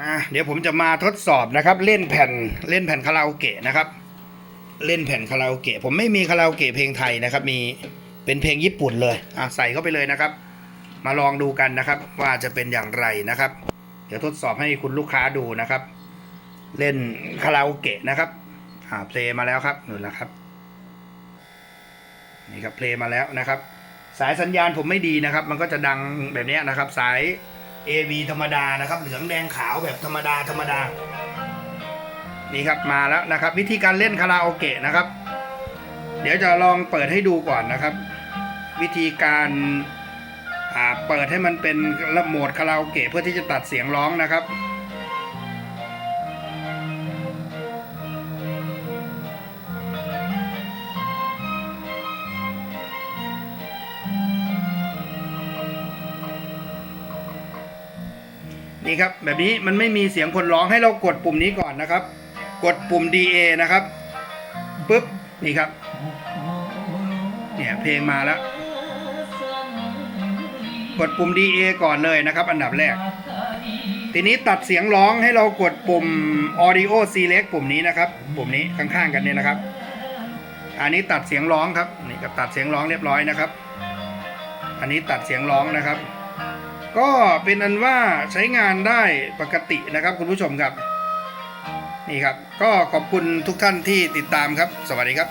อะเดี๋ยวผมจะมาทดสอบนะครับ เล่นแผ่นเล่นแผ่นคาราโอเกะนะครับ เล่นแผ่นคาราโอเกะผมไม่มีคาราโอเกะเพลงไทยนะครับ มีเป็นเพลงญี่ปุ่นเลยอะใส่เข้าไปเลยนะครับ มาลองดูกันนะครับ ว่าจะเป็นอย่างไรนะครับ เดี๋ยวทดสอบให้คุณลูกค้าดูนะครับ เล่นคาราโอเกะนะครับอ่าเพลงมาแล้วครับนู่นแหละครับนี่ครับเพลงมาแล้วนะครับ สายสัญญาณผมไม่ดีนะครับ มันก็จะดังแบบนี้นะครับ สาย AV ธรรมดานะครับ เหลืองแดงขาวแบบธรรมดาธรรมดา นี่ครับมาแล้วนะครับ วิธีการเล่นคาราโอเกะนะครับ เดี๋ยวจะลองเปิดให้ดูก่อนนะครับ วิธีการเปิดให้มันเป็นระโหมดคาราโอเกะเพื่อที่จะตัดเสียงร้องนะครับ นี่ครับแบบนี้มันไม่มีเสียงคนร้องให้เรากดปุ่มนี้ก่อนนะครับ กดปุ่ม DA นะครับปุ๊บนี่ครับเนี่ยเพลงมาแล้วกดปุ่ม DA ก่อนเลยนะครับ อันดับแรก ทีนี้ตัดเสียงร้องให้เรากดปุ่ม Audio Select ปุ่มนี้นะครับ ปุ่มนี้ข้างๆกันเนี่ยนะครับ อันนี้ตัดเสียงร้องครับนี่ก็ตัดเสียงร้องเรียบร้อยนะครับ อันนี้ตัดเสียงร้องนะครับ ก็เป็นอันว่าใช้งานได้ปกตินะครับคุณผู้ชมครับ นี่ครับ ก็ขอบคุณทุกท่านที่ติดตามครับ สวัสดีครับ